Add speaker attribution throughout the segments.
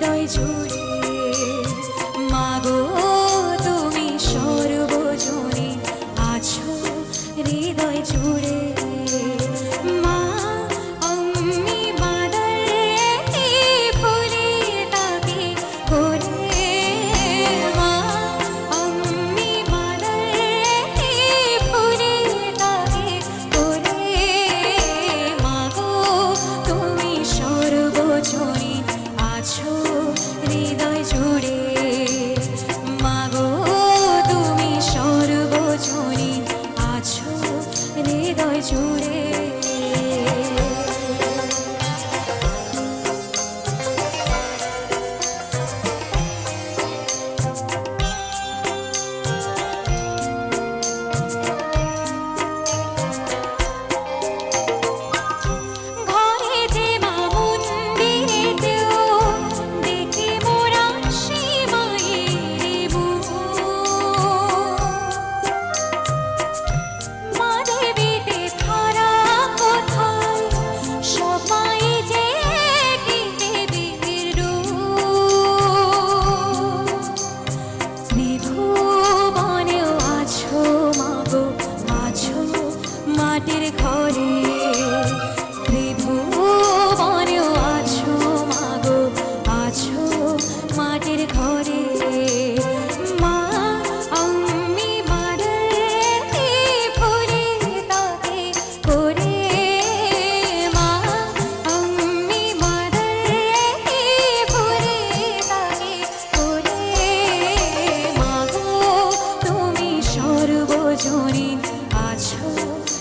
Speaker 1: Đôi.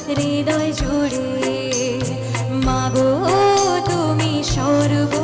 Speaker 1: হৃদয় জুড়ে। মাগো তুমি সর্বজনে